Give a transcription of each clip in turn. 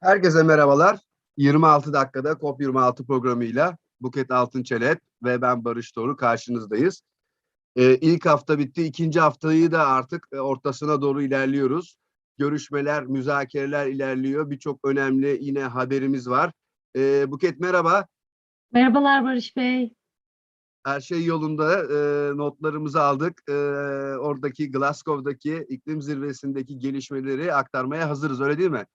Herkese merhabalar. 26 dakikada COP26 programıyla Buket Altınçelet ve ben Barış Toru karşınızdayız. Ee, ilk hafta bitti. ikinci haftayı da artık e, ortasına doğru ilerliyoruz. Görüşmeler, müzakereler ilerliyor. Birçok önemli yine haberimiz var. Ee, Buket merhaba. Merhabalar Barış Bey. Her şey yolunda. Ee, notlarımızı aldık. Ee, oradaki Glasgow'daki iklim zirvesindeki gelişmeleri aktarmaya hazırız. Öyle değil mi?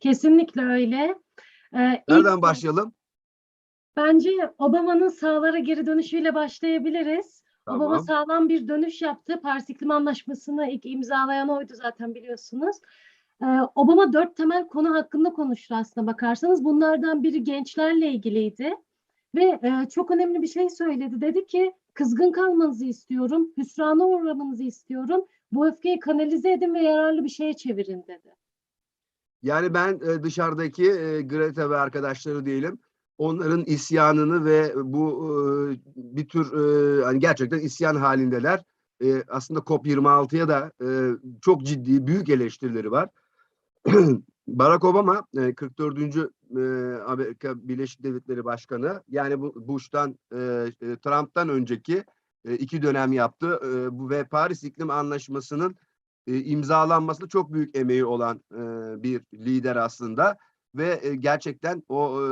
Kesinlikle öyle. Ee, ilk- Nereden başlayalım? Bence Obama'nın sahalara geri dönüşüyle başlayabiliriz. Obama Tamam. sağlam bir dönüş yaptı. Paris İklim Anlaşması'nı ilk imzalayan oydu zaten biliyorsunuz. Ee, Obama dört temel konu hakkında konuştu aslında bakarsanız. Bunlardan biri gençlerle ilgiliydi. Ve e, çok önemli bir şey söyledi. Dedi ki kızgın kalmanızı istiyorum, hüsrana uğramanızı istiyorum. Bu öfkeyi kanalize edin ve yararlı bir şeye çevirin dedi. Yani ben e, dışarıdaki e, Greta ve arkadaşları diyelim onların isyanını ve bu e, bir tür e, hani gerçekten isyan halindeler. E, aslında COP26'ya da e, çok ciddi büyük eleştirileri var. Barack Obama e, 44. e, Amerika Birleşik Devletleri Başkanı yani bu Bush'tan e, e, Trump'tan önceki e, iki dönem yaptı E, bu ve Paris İklim Anlaşması'nın e, imzalanmasında çok büyük emeği olan e, bir lider aslında ve e, gerçekten o e,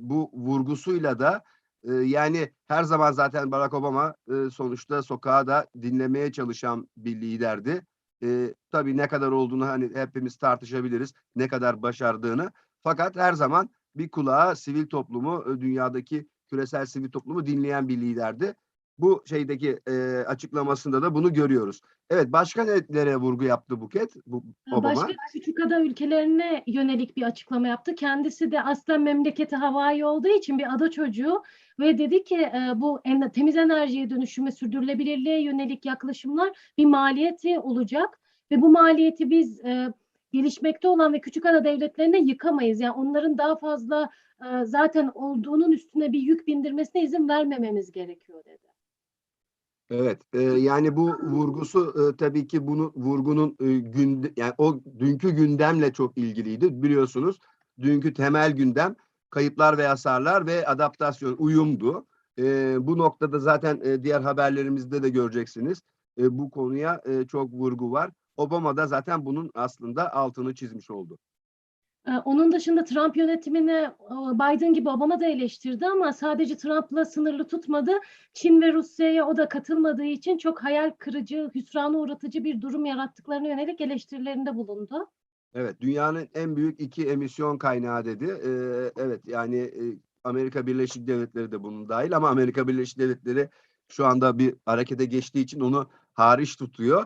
bu vurgusuyla da e, yani her zaman zaten Barack Obama e, sonuçta sokağa da dinlemeye çalışan bir liderdi. E, tabii ne kadar olduğunu hani hepimiz tartışabiliriz, ne kadar başardığını. Fakat her zaman bir kulağa sivil toplumu, e, dünyadaki küresel sivil toplumu dinleyen bir liderdi. Bu şeydeki e, açıklamasında da bunu görüyoruz. Evet, başka nelere vurgu yaptı Buket? Bu, Obama. Başka küçük ada ülkelerine yönelik bir açıklama yaptı. Kendisi de aslen memleketi Hawaii olduğu için bir ada çocuğu ve dedi ki e, bu en, temiz enerjiye dönüşüme, sürdürülebilirliğe yönelik yaklaşımlar bir maliyeti olacak ve bu maliyeti biz e, gelişmekte olan ve küçük ada devletlerine yıkamayız. Yani onların daha fazla e, zaten olduğunun üstüne bir yük bindirmesine izin vermememiz gerekiyor dedi. Evet, e, yani bu vurgusu e, tabii ki bunu vurgunun e, günde, yani o dünkü gündemle çok ilgiliydi. Biliyorsunuz dünkü temel gündem kayıplar ve hasarlar ve adaptasyon, uyumdu. E, bu noktada zaten e, diğer haberlerimizde de göreceksiniz. E, bu konuya e, çok vurgu var. Obama da zaten bunun aslında altını çizmiş oldu. Ee, Onun dışında Trump yönetimini e, Biden gibi Obama da eleştirdi ama sadece Trump'la sınırlı tutmadı. Çin ve Rusya'ya o da katılmadığı için çok hayal kırıcı, hüsrana uğratıcı bir durum yarattıklarına yönelik eleştirilerinde bulundu. Evet, dünyanın en büyük iki emisyon kaynağı dedi. Ee, evet, yani e, Amerika Birleşik Devletleri de bunun dahil ama Amerika Birleşik Devletleri şu anda bir harekete geçtiği için onu hariç tutuyor.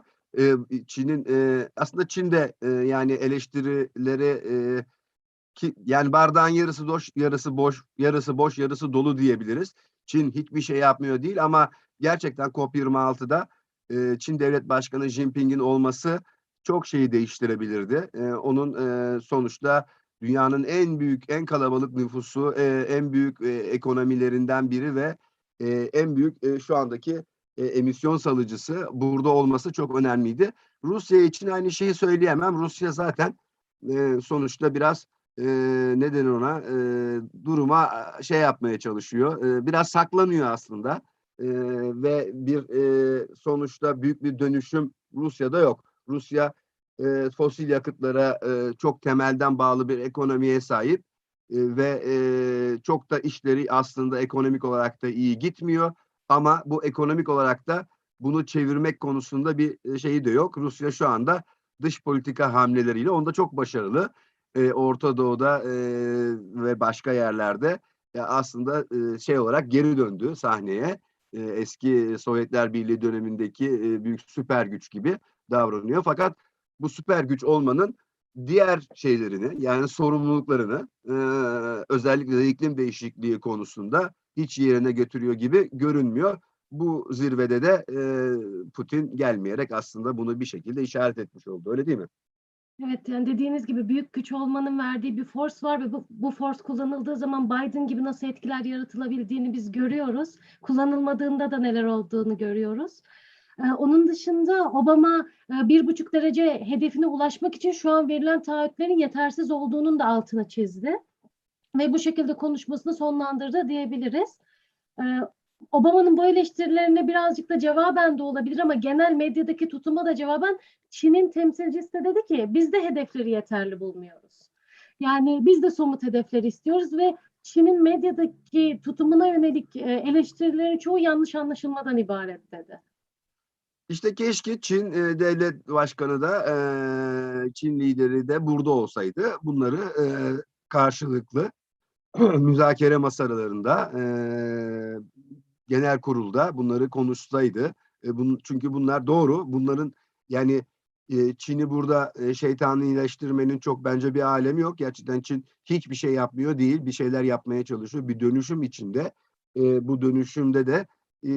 Çin'in aslında Çin de e, yani eleştirileri e, ki yani bardağın yarısı boş, yarısı boş, yarısı boş, yarısı dolu diyebiliriz. Çin hiçbir şey yapmıyor değil ama gerçekten COP26'da e, Çin Devlet Başkanı Jinping'in olması çok şeyi değiştirebilirdi. Onun sonuçta dünyanın en büyük, en kalabalık nüfusu, en büyük e, ekonomilerinden biri ve en büyük şu andaki e, emisyon salıcısı burada olması çok önemliydi. Rusya için aynı şeyi söyleyemem. Rusya zaten e, sonuçta biraz e, ne ona e, duruma şey yapmaya çalışıyor. E, biraz saklanıyor aslında. E, ve bir e, sonuçta büyük bir dönüşüm Rusya'da yok. Rusya e, fosil yakıtlara e, çok temelden bağlı bir ekonomiye sahip e, ve e, çok da işleri aslında ekonomik olarak da iyi gitmiyor. Ama bu ekonomik olarak da bunu çevirmek konusunda bir e, şeyi de yok. Rusya şu anda dış politika hamleleriyle onda çok başarılı. E, Orta Doğu'da e, ve başka yerlerde ya aslında e, şey olarak geri döndü sahneye. E, eski Sovyetler Birliği dönemindeki e, büyük süper güç gibi davranıyor. Fakat bu süper güç olmanın diğer şeylerini yani sorumluluklarını e, özellikle de iklim değişikliği konusunda hiç yerine götürüyor gibi görünmüyor. Bu zirvede de e, Putin gelmeyerek aslında bunu bir şekilde işaret etmiş oldu. Öyle değil mi? Evet yani dediğiniz gibi büyük güç olmanın verdiği bir force var ve bu, bu force kullanıldığı zaman Biden gibi nasıl etkiler yaratılabildiğini biz görüyoruz. Kullanılmadığında da neler olduğunu görüyoruz. Ee, onun dışında Obama e, bir buçuk derece hedefine ulaşmak için şu an verilen taahhütlerin yetersiz olduğunun da altını çizdi. Ve bu şekilde konuşmasını sonlandırdı diyebiliriz. Ee, Obama'nın bu eleştirilerine birazcık da cevaben de olabilir ama genel medyadaki tutuma da cevaben Çin'in temsilcisi de dedi ki biz de hedefleri yeterli bulmuyoruz. Yani biz de somut hedefleri istiyoruz ve Çin'in medyadaki tutumuna yönelik e, eleştirilerin çoğu yanlış anlaşılmadan ibaret dedi. İşte keşke Çin e, devlet başkanı da e, Çin lideri de burada olsaydı. Bunları e, karşılıklı müzakere masalarında e, genel kurulda bunları konuşsaydı. E, bunun, çünkü bunlar doğru. Bunların yani e, Çin'i burada e, şeytanileştirmenin çok bence bir alemi yok. Gerçekten Çin hiçbir şey yapmıyor değil. Bir şeyler yapmaya çalışıyor. Bir dönüşüm içinde. E, bu dönüşümde de e,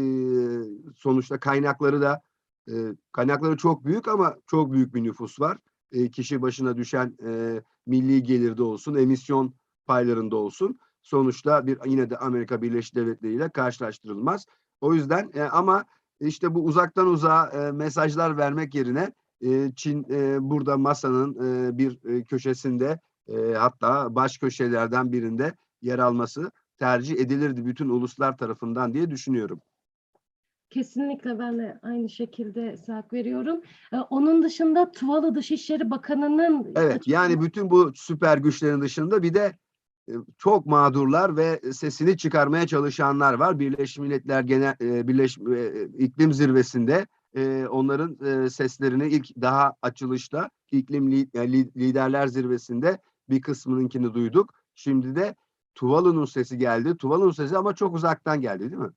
sonuçta kaynakları da e, kaynakları çok büyük ama çok büyük bir nüfus var. E, kişi başına düşen e, milli gelirde olsun, emisyon paylarında olsun. Sonuçta bir yine de Amerika Birleşik Devletleri ile karşılaştırılmaz. O yüzden e, ama işte bu uzaktan uzağa e, mesajlar vermek yerine e, Çin e, burada masanın e, bir e, köşesinde e, hatta baş köşelerden birinde yer alması tercih edilirdi bütün uluslar tarafından diye düşünüyorum. Kesinlikle ben de aynı şekilde hak veriyorum. Ee, Onun dışında Tuvalu Dışişleri Bakanı'nın Evet yani bütün bu süper güçlerin dışında bir de e, çok mağdurlar ve sesini çıkarmaya çalışanlar var. Birleşmiş Milletler Genel e, Birleş e, İklim Zirvesi'nde onların seslerini ilk daha açılışta iklim liderler zirvesinde bir kısmınınkini duyduk. Şimdi de Tuvalu'nun sesi geldi. Tuvalu'nun sesi ama çok uzaktan geldi değil mi?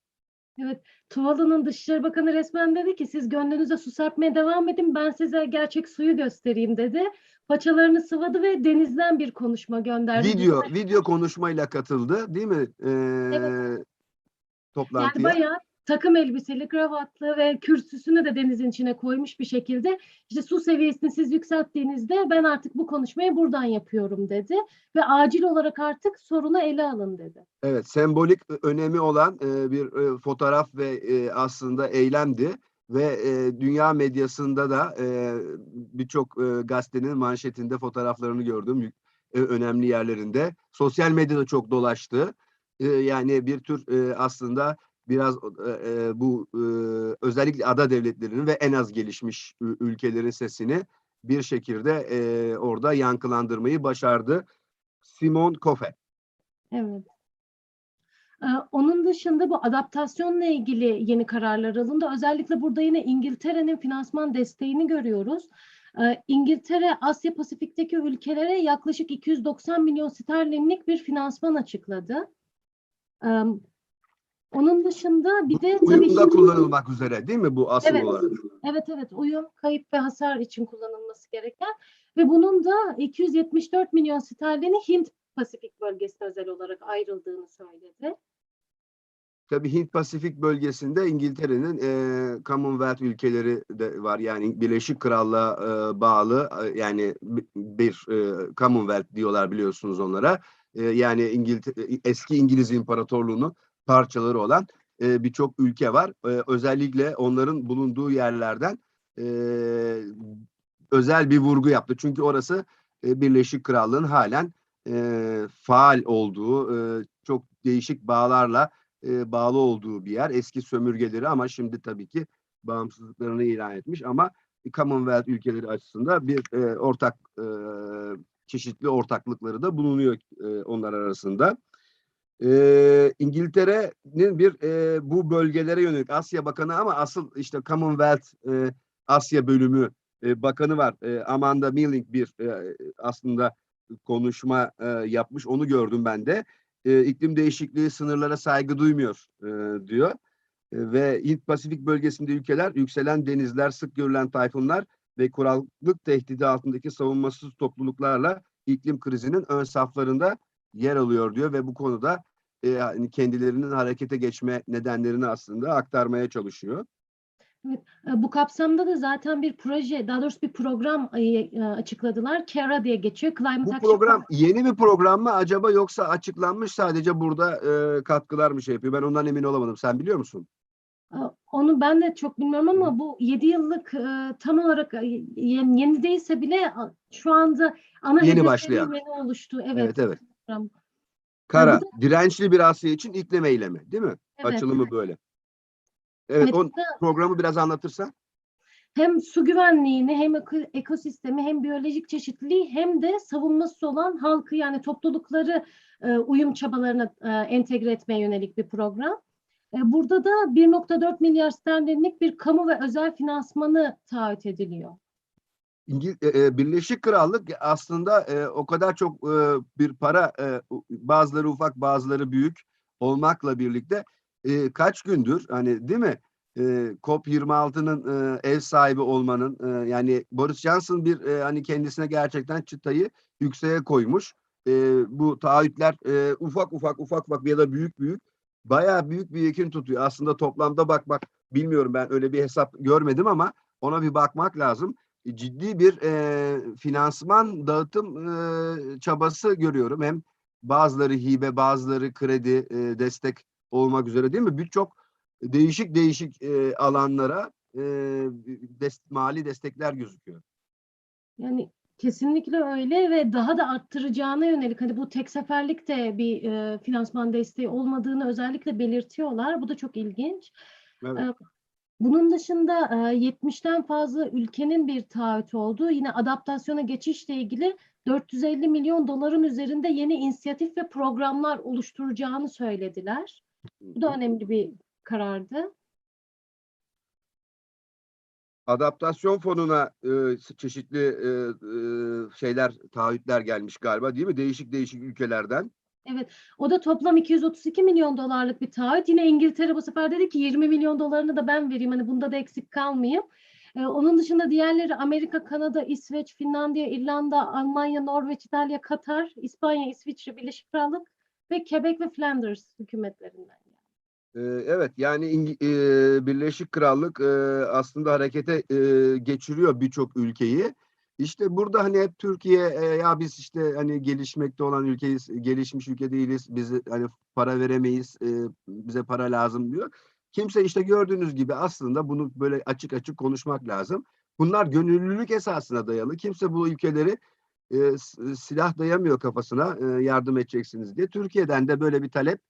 Tuvalu'nun Dışişleri Bakanı resmen dedi ki siz gönlünüze su serpmeye devam edin ben size gerçek suyu göstereyim dedi. Paçalarını sıvadı ve denizden bir konuşma gönderdi. Video video konuşmayla katıldı değil mi? Ee, Yani toplantıya. bayağı takım elbiseli, kravatlı ve kürsüsünü de denizin içine koymuş bir şekilde işte su seviyesini siz yükselttiğinizde ben artık bu konuşmayı buradan yapıyorum dedi ve acil olarak artık sorunu ele alın dedi. Evet, sembolik önemi olan e, bir e, fotoğraf ve e, aslında eylemdi ve dünya medyasında da birçok gazetenin manşetinde fotoğraflarını gördüm önemli yerlerinde. Sosyal medyada çok dolaştı. Yani bir tür aslında biraz e, e, bu e, özellikle ada devletlerinin ve en az gelişmiş ülkelerin sesini bir şekilde e, orada yankılandırmayı başardı. Simon Kofe. Evet. Ee, Onun dışında bu adaptasyonla ilgili yeni kararlar alındı. Özellikle burada yine İngiltere'nin finansman desteğini görüyoruz. Ee, İngiltere Asya Pasifik'teki ülkelere yaklaşık 290 milyon sterlinlik bir finansman açıkladı. Ee, Onun dışında bir de tabii şimdi- kullanılmak üzere değil mi bu asıl Evet. olarak? Evet evet uyum, kayıp ve hasar için kullanılması gereken ve bunun da 274 milyon sterlini Hint Pasifik bölgesine özel olarak ayrıldığını söyledi. Tabii Hint Pasifik bölgesinde İngiltere'nin e, Commonwealth ülkeleri de var. Yani Birleşik Krallığa e, bağlı e, yani bi- bir e, Commonwealth diyorlar biliyorsunuz onlara. E, yani İngiltere, eski İngiliz İmparatorluğu'nun parçaları olan e, birçok ülke var. E, özellikle onların bulunduğu yerlerden e, özel bir vurgu yaptı. Çünkü orası e, Birleşik Krallığın halen e, faal olduğu, e, çok değişik bağlarla e, bağlı olduğu bir yer. Eski sömürgeleri ama şimdi tabii ki bağımsızlıklarını ilan etmiş ama Commonwealth ülkeleri açısından bir e, ortak e, çeşitli ortaklıkları da bulunuyor e, onlar arasında. E, İngiltere'nin bir e, bu bölgelere yönelik Asya Bakanı ama asıl işte Commonwealth e, Asya bölümü e, bakanı var. E, Amanda Milling bir e, aslında konuşma e, yapmış. Onu gördüm ben de e, iklim değişikliği sınırlara saygı duymuyor e, diyor. E, ve Hint Pasifik bölgesinde ülkeler yükselen denizler, sık görülen tayfunlar ve kurallık tehdidi altındaki savunmasız topluluklarla iklim krizinin ön saflarında yer alıyor diyor ve bu konuda e, hani kendilerinin harekete geçme nedenlerini aslında aktarmaya çalışıyor. E, Bu kapsamda da zaten bir proje, daha doğrusu bir program e, e, açıkladılar. CARA diye geçiyor. Climate Bu Action program yeni bir program mı acaba yoksa açıklanmış sadece burada e, katkılar mı şey yapıyor? Ben ondan emin olamadım. Sen biliyor musun? Onu ben de çok bilmiyorum ama bu 7 yıllık e, tam olarak yeni, değilse bile şu anda ana Yeni başlayan. yeni oluştu. Evet. Evet evet. Kara, bu dirençli bir Asya için iklim eylemi, değil mi? Evet, Açılımı böyle. Evet, Evet, o programı biraz anlatırsan. hem su güvenliğini hem eko- ekosistemi hem biyolojik çeşitliliği hem de savunmasız olan halkı yani toplulukları e, uyum çabalarına e, entegre etmeye yönelik bir program. E, burada da 1.4 milyar sterlinlik bir kamu ve özel finansmanı taahhüt ediliyor. İngil e, e, Birleşik Krallık aslında e, o kadar çok e, bir para e, bazıları ufak bazıları büyük olmakla birlikte e, kaç gündür hani değil mi? E, COP26'nın e, ev sahibi olmanın e, yani Boris Johnson bir e, hani kendisine gerçekten çıtayı yükseğe koymuş. E, bu taahhütler e, ufak ufak ufak ufak ya da büyük büyük bayağı büyük bir yekin tutuyor. Aslında toplamda bak bak bilmiyorum ben öyle bir hesap görmedim ama ona bir bakmak lazım ciddi bir e, finansman dağıtım e, çabası görüyorum. Hem bazıları hibe, bazıları kredi e, destek olmak üzere değil mi? Birçok değişik değişik e, alanlara e, des- mali destekler gözüküyor. Yani kesinlikle öyle ve daha da arttıracağına yönelik hani bu tek seferlik de bir e, finansman desteği olmadığını özellikle belirtiyorlar. Bu da çok ilginç. Evet. E, Bunun dışında e, 70'ten fazla ülkenin bir taahhütü olduğu yine adaptasyona geçişle ilgili 450 milyon doların üzerinde yeni inisiyatif ve programlar oluşturacağını söylediler. Bu da önemli bir karardı. Adaptasyon fonuna e, çeşitli e, e, şeyler, taahhütler gelmiş galiba değil mi? Değişik değişik ülkelerden. O da toplam 232 milyon dolarlık bir taahhüt. Yine İngiltere bu sefer dedi ki 20 milyon dolarını da ben vereyim. Hani bunda da eksik kalmayayım. Ee, onun dışında diğerleri Amerika, Kanada, İsveç, Finlandiya, İrlanda, Almanya, Norveç, İtalya, Katar, İspanya, İsviçre, Birleşik Krallık ve Quebec ve Flanders hükümetlerinden. Ee, Evet yani e, Birleşik Krallık e, aslında harekete e, geçiriyor birçok ülkeyi. İşte burada hani hep Türkiye e, ya biz işte hani gelişmekte olan ülkeyiz, gelişmiş ülke değiliz, biz hani para veremeyiz, e, bize para lazım diyor. Kimse işte gördüğünüz gibi aslında bunu böyle açık açık konuşmak lazım. Bunlar gönüllülük esasına dayalı. Kimse bu ülkeleri e, s- silah dayamıyor kafasına e, yardım edeceksiniz diye. Türkiye'den de böyle bir talep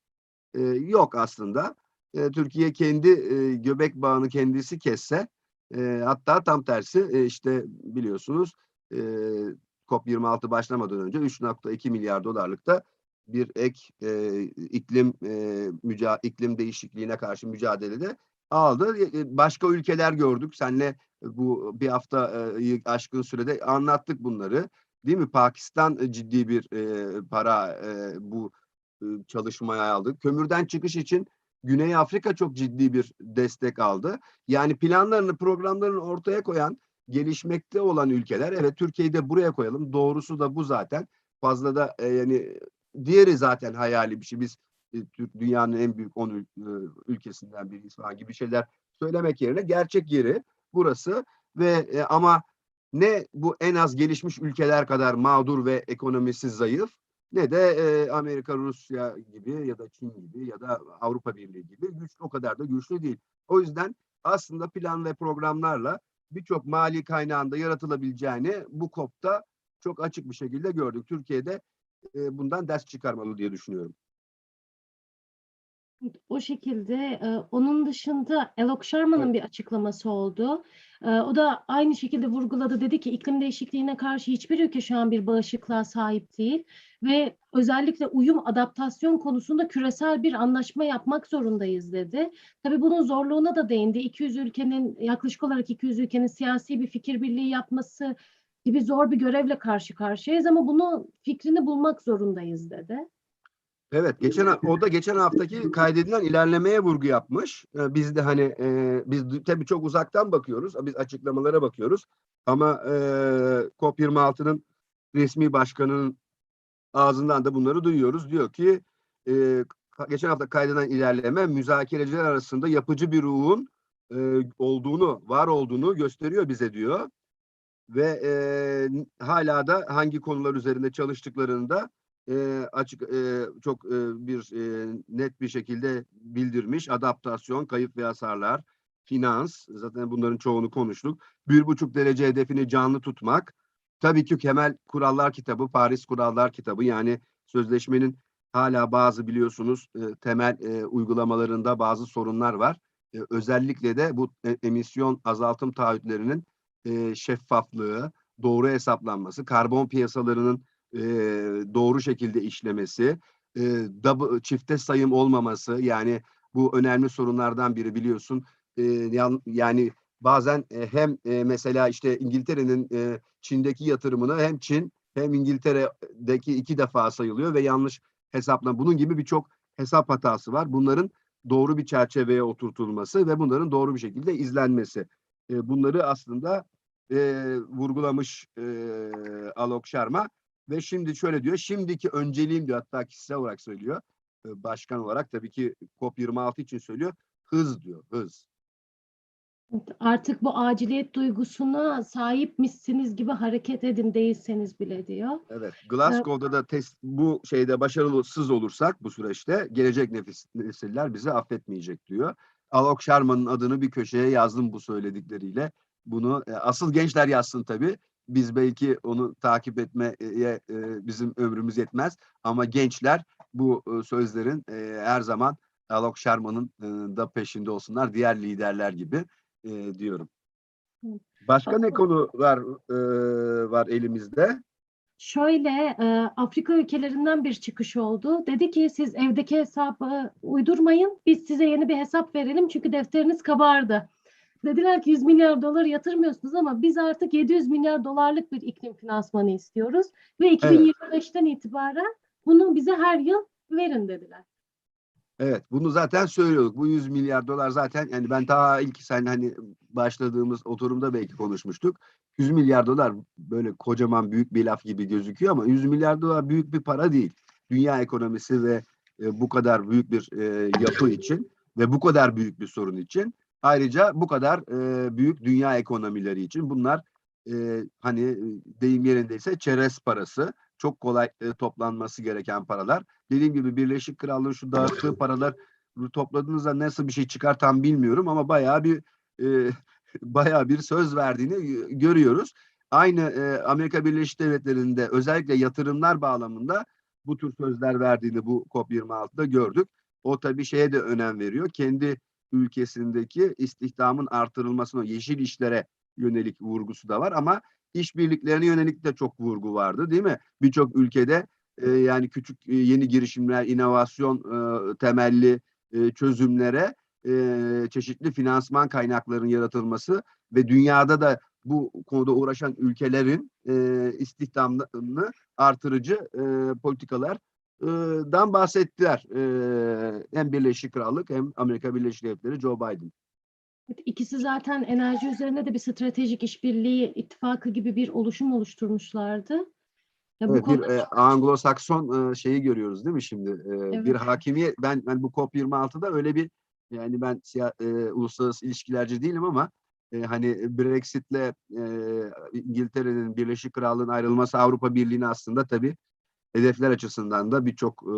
e, yok aslında. E, Türkiye kendi e, göbek bağını kendisi kesse e, hatta tam tersi e, işte biliyorsunuz e, COP26 başlamadan önce 3.2 milyar dolarlık da bir ek e, iklim e, müca iklim değişikliğine karşı mücadelede aldı. E, e, Başka ülkeler gördük. Senle bu bir hafta e, aşkın sürede anlattık bunları. Değil mi? Pakistan ciddi bir e, para e, bu e, çalışmaya aldı. Kömürden çıkış için Güney Afrika çok ciddi bir destek aldı. Yani planlarını, programlarını ortaya koyan, gelişmekte olan ülkeler, evet Türkiye'yi de buraya koyalım. Doğrusu da bu zaten. Fazla da e, yani diğeri zaten hayali bir şey. Biz e, dünyanın en büyük 10 ül- e, ülkesinden biriyiz falan gibi şeyler söylemek yerine gerçek yeri burası ve e, ama ne bu en az gelişmiş ülkeler kadar mağdur ve ekonomisi zayıf ne de e, Amerika, Rusya gibi ya da Çin gibi ya da Avrupa Birliği gibi güçlü o kadar da güçlü değil. O yüzden aslında plan ve programlarla birçok mali kaynağında yaratılabileceğini bu COP'ta çok açık bir şekilde gördük. Türkiye'de e, bundan ders çıkarmalı diye düşünüyorum. O şekilde e, onun dışında Alok Sharma'nın bir açıklaması oldu. E, o da aynı şekilde vurguladı. Dedi ki iklim değişikliğine karşı hiçbir ülke şu an bir bağışıklığa sahip değil ve özellikle uyum adaptasyon konusunda küresel bir anlaşma yapmak zorundayız dedi. Tabii bunun zorluğuna da değindi. 200 ülkenin yaklaşık olarak 200 ülkenin siyasi bir fikir birliği yapması gibi zor bir görevle karşı karşıyayız ama bunu fikrini bulmak zorundayız dedi. Evet, geçen o da geçen haftaki kaydedilen ilerlemeye vurgu yapmış. Ee, Biz de hani e, biz tabii çok uzaktan bakıyoruz. Biz açıklamalara bakıyoruz. Ama e, COP26'nın resmi başkanının ağzından da bunları duyuyoruz. Diyor ki e, geçen hafta kaydedilen ilerleme müzakereciler arasında yapıcı bir ruhun e, olduğunu, var olduğunu gösteriyor bize diyor. Ve e, hala da hangi konular üzerinde çalıştıklarını da e, açık e, çok e, bir e, net bir şekilde bildirmiş. Adaptasyon, kayıp ve hasarlar, finans, zaten bunların çoğunu konuştuk. Bir buçuk derece hedefini canlı tutmak. Tabii ki Kemal Kurallar Kitabı, Paris Kurallar Kitabı yani sözleşmenin hala bazı biliyorsunuz e, temel e, uygulamalarında bazı sorunlar var. E, özellikle de bu e, emisyon azaltım taahhütlerinin e, şeffaflığı, doğru hesaplanması, karbon piyasalarının doğru şekilde işlemesi, e, çifte sayım olmaması yani bu önemli sorunlardan biri biliyorsun. Yan- yani bazen hem mesela işte İngiltere'nin Çin'deki yatırımını hem Çin hem İngiltere'deki iki defa sayılıyor ve yanlış hesaplan. Bunun gibi birçok hesap hatası var. Bunların doğru bir çerçeveye oturtulması ve bunların doğru bir şekilde izlenmesi. Bunları aslında e, vurgulamış e, Alok Sharma ve şimdi şöyle diyor. Şimdiki önceliğim diyor hatta kişisel olarak söylüyor. E, başkan olarak tabii ki COP26 için söylüyor. Hız diyor. Hız. Artık bu aciliyet duygusuna sahipmişsiniz gibi hareket edin değilseniz bile diyor. Evet. Glasgow'da da test bu şeyde başarısız olursak bu süreçte gelecek nefis, nesiller bizi affetmeyecek diyor. Alok Sharma'nın adını bir köşeye yazdım bu söyledikleriyle. Bunu e, asıl gençler yazsın tabii. Biz belki onu takip etmeye e, bizim ömrümüz yetmez ama gençler bu e, sözlerin e, her zaman Alok Sharma'nın e, da peşinde olsunlar diğer liderler gibi e, diyorum. Başka ne konular e, var elimizde? Şöyle e, Afrika ülkelerinden bir çıkış oldu. Dedi ki siz evdeki hesabı uydurmayın. Biz size yeni bir hesap verelim çünkü defteriniz kabardı. Dediler ki 100 milyar dolar yatırmıyorsunuz ama biz artık 700 milyar dolarlık bir iklim finansmanı istiyoruz. Ve 2025'ten itibaren bunu bize her yıl verin dediler. Evet, bunu zaten söylüyorduk. Bu 100 milyar dolar zaten yani ben daha ilk sen hani başladığımız oturumda belki konuşmuştuk. 100 milyar dolar böyle kocaman büyük bir laf gibi gözüküyor ama 100 milyar dolar büyük bir para değil. Dünya ekonomisi ve e, bu kadar büyük bir e, yapı için ve bu kadar büyük bir sorun için ayrıca bu kadar e, büyük dünya ekonomileri için bunlar e, hani e, deyim yerindeyse çerez parası çok kolay e, toplanması gereken paralar. Dediğim gibi Birleşik Krallığın şu dağıttığı paralar topladığınızda nasıl bir şey çıkar tam bilmiyorum ama bayağı bir e, bayağı bir söz verdiğini görüyoruz. Aynı e, Amerika Birleşik Devletleri'nde özellikle yatırımlar bağlamında bu tür sözler verdiğini bu COP26'da gördük. O tabii şeye de önem veriyor. Kendi ülkesindeki istihdamın artırılmasına, yeşil işlere yönelik vurgusu da var ama işbirliklerine yönelik de çok vurgu vardı değil mi? Birçok ülkede e, yani küçük e, yeni girişimler, inovasyon e, temelli e, çözümlere e, çeşitli finansman kaynaklarının yaratılması ve dünyada da bu konuda uğraşan ülkelerin e, istihdamını artırıcı e, politikalar dan bahsettiler. Hem Birleşik Krallık hem Amerika Birleşik Devletleri Joe Biden. İkisi zaten enerji üzerine de bir stratejik işbirliği ittifakı gibi bir oluşum oluşturmuşlardı. Ya bu Evet, bir konuda e, Anglo-Sakson e, şeyi görüyoruz değil mi şimdi? E, Bir Evet. hakimiyet, ben, ben bu COP26'da öyle bir yani ben siya, e, uluslararası ilişkilerci değilim ama e, hani Brexit'le e, İngiltere'nin Birleşik Krallığın ayrılması Avrupa Birliği'ne aslında tabii hedefler açısından da birçok e,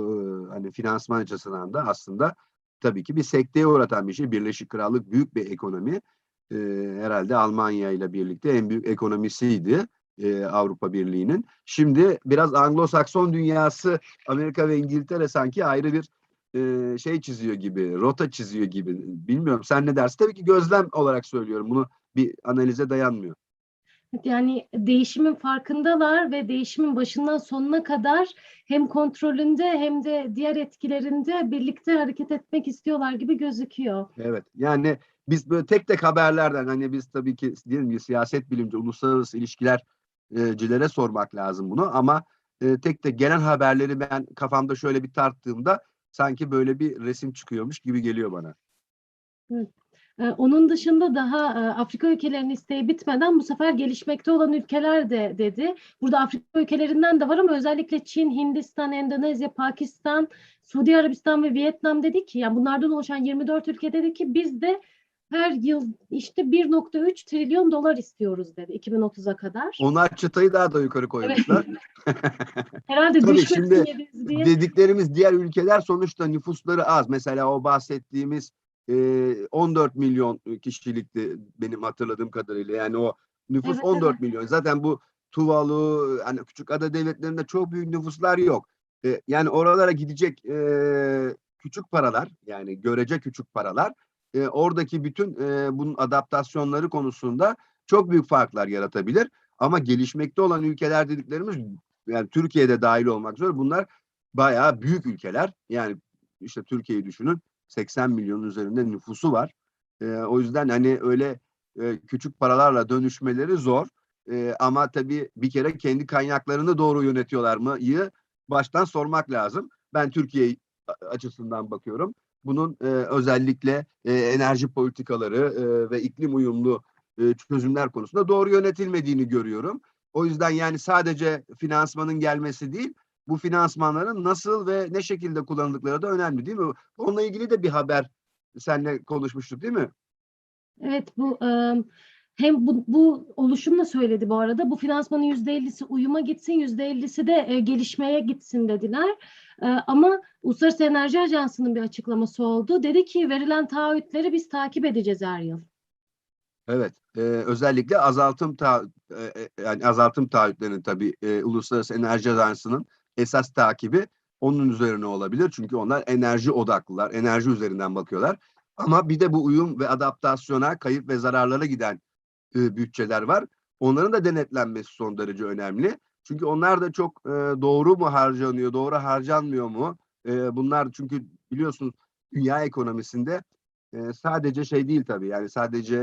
hani finansman açısından da aslında tabii ki bir sekteye uğratan bir şey. Birleşik Krallık büyük bir ekonomi. E, herhalde Almanya ile birlikte en büyük ekonomisiydi e, Avrupa Birliği'nin. Şimdi biraz Anglo-Sakson dünyası Amerika ve İngiltere sanki ayrı bir e, şey çiziyor gibi, rota çiziyor gibi. Bilmiyorum sen ne dersin? Tabii ki gözlem olarak söylüyorum. Bunu bir analize dayanmıyor. Yani değişimin farkındalar ve değişimin başından sonuna kadar hem kontrolünde hem de diğer etkilerinde birlikte hareket etmek istiyorlar gibi gözüküyor. Evet. Yani biz böyle tek tek haberlerden hani biz tabii ki diyelim ki siyaset bilimci, uluslararası ilişkilercilere sormak lazım bunu ama e, tek tek gelen haberleri ben kafamda şöyle bir tarttığımda sanki böyle bir resim çıkıyormuş gibi geliyor bana. Ee, Onun dışında daha e, Afrika ülkelerinin isteği bitmeden bu sefer gelişmekte olan ülkeler de dedi. Burada Afrika ülkelerinden de var ama özellikle Çin, Hindistan, Endonezya, Pakistan, Suudi Arabistan ve Vietnam dedi ki yani bunlardan oluşan 24 ülke dedi ki biz de her yıl işte 1.3 trilyon dolar istiyoruz dedi 2030'a kadar. Onlar çıtayı daha da yukarı koymuşlar. Herhalde Tabii şimdi diye. Dediklerimiz diğer ülkeler sonuçta nüfusları az. Mesela o bahsettiğimiz 14 milyon kişilikti benim hatırladığım kadarıyla. Yani o nüfus Evet, 14 evet. milyon. Zaten bu Tuvalu, hani küçük ada devletlerinde çok büyük nüfuslar yok. E, yani oralara gidecek e, küçük paralar, yani görece küçük paralar, e, oradaki bütün e, bunun adaptasyonları konusunda çok büyük farklar yaratabilir. Ama gelişmekte olan ülkeler dediklerimiz, yani Türkiye'de dahil olmak üzere bunlar bayağı büyük ülkeler. Yani işte Türkiye'yi düşünün 80 milyonun üzerinde nüfusu var. Ee, o yüzden hani öyle e, küçük paralarla dönüşmeleri zor. Ee, ama tabii bir kere kendi kaynaklarını doğru yönetiyorlar mı?'yı baştan sormak lazım. Ben Türkiye açısından bakıyorum. Bunun e, özellikle e, enerji politikaları e, ve iklim uyumlu e, çözümler konusunda doğru yönetilmediğini görüyorum. O yüzden yani sadece finansmanın gelmesi değil, bu finansmanların nasıl ve ne şekilde kullanıldıkları da önemli değil mi? Onunla ilgili de bir haber seninle konuşmuştuk değil mi? Evet bu e, hem bu, bu oluşum da söyledi bu arada. Bu finansmanın %50'si uyuma gitsin, %50'si de e, gelişmeye gitsin dediler. E, ama Uluslararası Enerji Ajansı'nın bir açıklaması oldu. Dedi ki verilen taahhütleri biz takip edeceğiz her yıl. Evet, e, özellikle azaltım ta, e, yani azaltım taahhütlerinin tabii e, Uluslararası Enerji Ajansı'nın esas takibi onun üzerine olabilir. Çünkü onlar enerji odaklılar, enerji üzerinden bakıyorlar. Ama bir de bu uyum ve adaptasyona, kayıp ve zararlara giden e, bütçeler var. Onların da denetlenmesi son derece önemli. Çünkü onlar da çok e, doğru mu harcanıyor, doğru harcanmıyor mu? E, bunlar çünkü biliyorsunuz dünya ekonomisinde e, sadece şey değil tabii yani sadece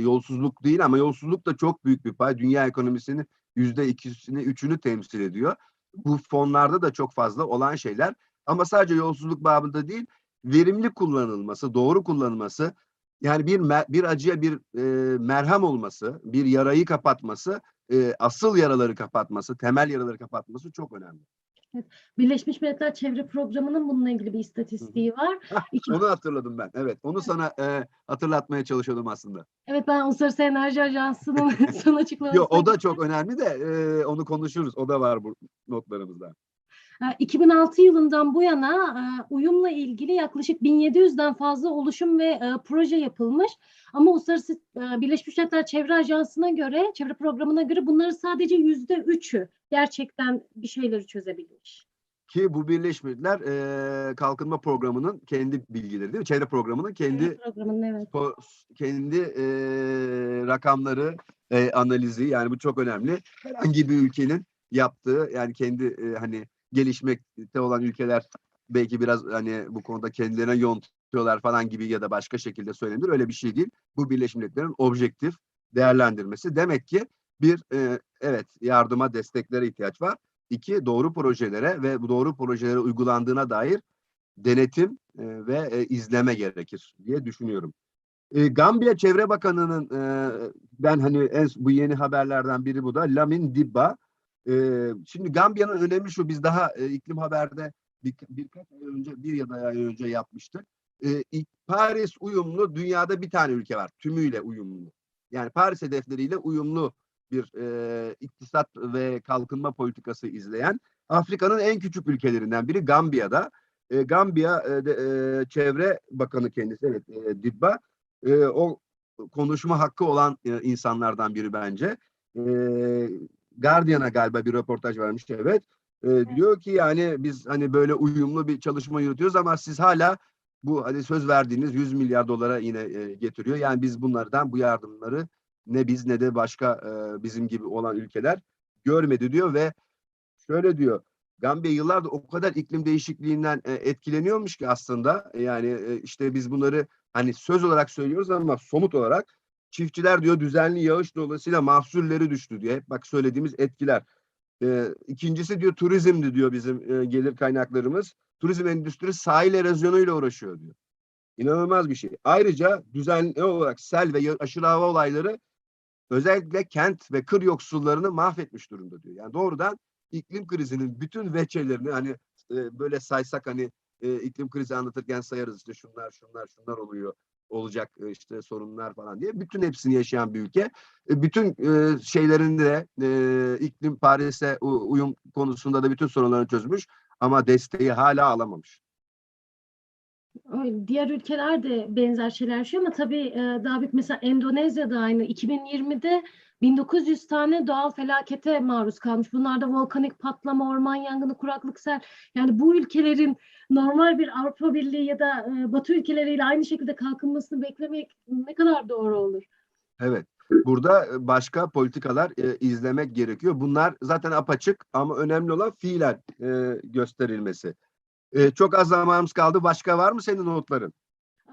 yolsuzluk değil ama yolsuzluk da çok büyük bir pay. Dünya ekonomisinin yüzde ikisini, üçünü temsil ediyor. Bu fonlarda da çok fazla olan şeyler. Ama sadece yolsuzluk babında değil, verimli kullanılması, doğru kullanılması, yani bir bir acıya bir e, merhem olması, bir yarayı kapatması, e, asıl yaraları kapatması, temel yaraları kapatması çok önemli. Birleşmiş Milletler Çevre Programı'nın bununla ilgili bir istatistiği var. Hah, İki- onu hatırladım ben. Evet, onu sana e, hatırlatmaya çalışıyordum aslında. Evet ben Uluslararası Enerji Ajansı'nın son açıklamasına Yok, o da çok önemli de e, onu konuşuruz. O da var bu notlarımızda. E, 2006 yılından bu yana e, uyumla ilgili yaklaşık 1700'den fazla oluşum ve e, proje yapılmış. Ama Uluslararası e, Birleşmiş Milletler Çevre Ajansı'na göre, çevre programına göre bunların sadece yüzde üçü gerçekten bir şeyleri çözebilmiş. Ki bu Birleşmiş Milletler e, Kalkınma Programı'nın kendi bilgileri değil mi? Çevre Programı'nın kendi Çevre programının evet. kendi e, rakamları e, analizi yani bu çok önemli. Herhangi bir ülkenin yaptığı yani kendi e, hani gelişmekte olan ülkeler belki biraz hani bu konuda kendilerine yontuyorlar falan gibi ya da başka şekilde söylenir. Öyle bir şey değil. Bu Birleşmiş Milletler'in objektif değerlendirmesi. Demek ki bir e, evet yardıma desteklere ihtiyaç var. İki doğru projelere ve bu doğru projelere uygulandığına dair denetim e, ve e, izleme gerekir diye düşünüyorum. E, Gambiya Çevre Bakanı'nın e, ben hani en, bu yeni haberlerden biri bu da Lamin Dibba. E, şimdi Gambiya'nın önemi şu biz daha e, iklim haberde bir, birkaç ay önce bir ya da ay önce yapmıştık. E, Paris uyumlu dünyada bir tane ülke var tümüyle uyumlu. Yani Paris hedefleriyle uyumlu bir e, iktisat ve kalkınma politikası izleyen Afrika'nın en küçük ülkelerinden biri Gambiya'da. E, Gambiya e, de, e, Çevre Bakanı kendisi evet e, Dibba e, o konuşma hakkı olan e, insanlardan biri bence. E, Guardian'a galiba bir röportaj vermiş evet. E, Diyor ki yani biz hani böyle uyumlu bir çalışma yürütüyoruz ama siz hala bu hani söz verdiğiniz 100 milyar dolara yine e, getiriyor. Yani biz bunlardan bu yardımları ne biz ne de başka e, bizim gibi olan ülkeler görmedi diyor ve şöyle diyor. Gambiya yıllardır o kadar iklim değişikliğinden e, etkileniyormuş ki aslında yani e, işte biz bunları hani söz olarak söylüyoruz ama somut olarak çiftçiler diyor düzenli yağış dolayısıyla mahsulleri düştü diye hep bak söylediğimiz etkiler. E, ikincisi diyor turizmdi diyor bizim e, gelir kaynaklarımız. Turizm endüstrisi sahil erozyonuyla uğraşıyor diyor. İnanılmaz bir şey. Ayrıca düzenli olarak sel ve aşırı hava olayları özellikle kent ve kır yoksullarını mahvetmiş durumda diyor. Yani doğrudan iklim krizinin bütün veçelerini hani e, böyle saysak hani e, iklim krizi anlatırken sayarız işte şunlar şunlar şunlar oluyor. Olacak e, işte sorunlar falan diye. Bütün hepsini yaşayan bir ülke. E, bütün e, şeylerinde e, iklim Paris'e uyum konusunda da bütün sorunlarını çözmüş ama desteği hala alamamış. Diğer ülkeler de benzer şeyler yaşıyor ama tabii daha büyük mesela Endonezya'da aynı 2020'de 1900 tane doğal felakete maruz kalmış. Bunlar da volkanik patlama, orman yangını, kuraklık, sel. Yani bu ülkelerin normal bir Avrupa Birliği ya da e, Batı ülkeleriyle aynı şekilde kalkınmasını beklemek ne kadar doğru olur? Evet. Burada e, başka politikalar e, izlemek gerekiyor. Bunlar zaten apaçık ama önemli olan fiilen e, gösterilmesi. E, çok az zamanımız kaldı. Başka var mı senin notların?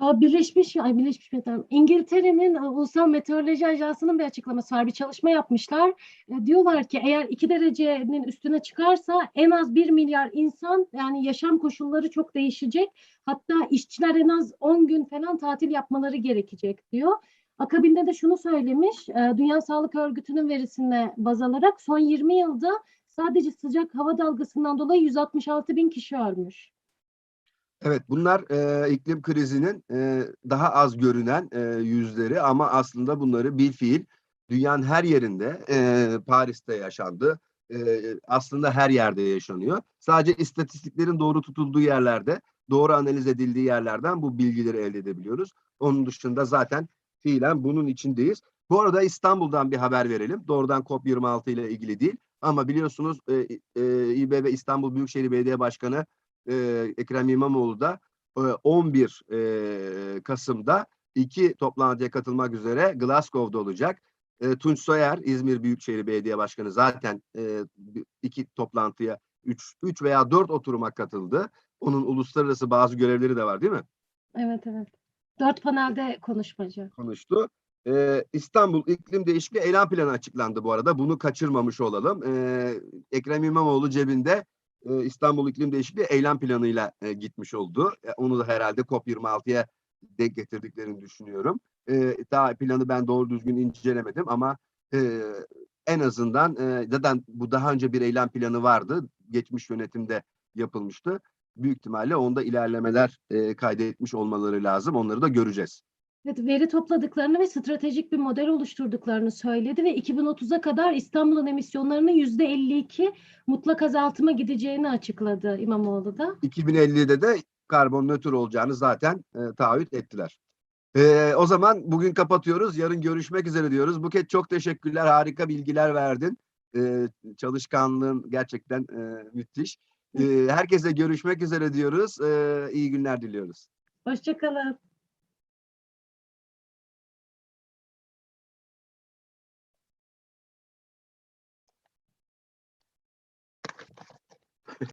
Birleşmiş, ay Birleşmiş Milletler, İngiltere'nin e, Ulusal Meteoroloji Ajansı'nın bir açıklaması var. Bir çalışma yapmışlar. E, diyorlar ki eğer 2 derecenin üstüne çıkarsa en az 1 milyar insan yani yaşam koşulları çok değişecek. Hatta işçiler en az 10 gün falan tatil yapmaları gerekecek diyor. Akabinde de şunu söylemiş, e, Dünya Sağlık Örgütü'nün verisine baz alarak son 20 yılda sadece sıcak hava dalgasından dolayı 166 bin kişi ölmüş. Evet, bunlar e, iklim krizinin e, daha az görünen e, yüzleri ama aslında bunları bir fiil dünyanın her yerinde, e, Paris'te yaşandı. E, aslında her yerde yaşanıyor. Sadece istatistiklerin doğru tutulduğu yerlerde, doğru analiz edildiği yerlerden bu bilgileri elde edebiliyoruz. Onun dışında zaten fiilen bunun içindeyiz. Bu arada İstanbul'dan bir haber verelim. Doğrudan COP26 ile ilgili değil. Ama biliyorsunuz e, e, İBB İstanbul Büyükşehir Belediye Başkanı e, Ekrem İmamoğlu da e, 11 e, Kasım'da iki toplantıya katılmak üzere Glasgow'da olacak. E, Tunç Soyer, İzmir Büyükşehir Belediye Başkanı zaten e, iki toplantıya 3 3 veya 4 oturuma katıldı. Onun uluslararası bazı görevleri de var değil mi? Evet evet. Dört panelde konuşmacı. konuştu. Ee, İstanbul İklim Değişikliği Eylem Planı açıklandı bu arada. Bunu kaçırmamış olalım. Ee, Ekrem İmamoğlu cebinde e, İstanbul İklim Değişikliği Eylem Planı'yla e, gitmiş oldu. E, onu da herhalde COP26'ya denk getirdiklerini düşünüyorum. E, daha planı ben doğru düzgün incelemedim ama en azından e, zaten bu daha önce bir eylem planı vardı. Geçmiş yönetimde yapılmıştı. Büyük ihtimalle onda ilerlemeler kaydetmiş olmaları lazım. Onları da göreceğiz. Evet, veri topladıklarını ve stratejik bir model oluşturduklarını söyledi ve 2030'a kadar İstanbul'un emisyonlarının %52 mutlak azaltıma gideceğini açıkladı İmamoğlu da. 2050'de de karbon nötr olacağını zaten e, taahhüt ettiler. E, o zaman bugün kapatıyoruz. Yarın görüşmek üzere diyoruz. Buket çok teşekkürler. Harika bilgiler verdin. E, çalışkanlığın gerçekten e, müthiş. E, herkese görüşmek üzere diyoruz. E, iyi günler diliyoruz. Hoşçakalın.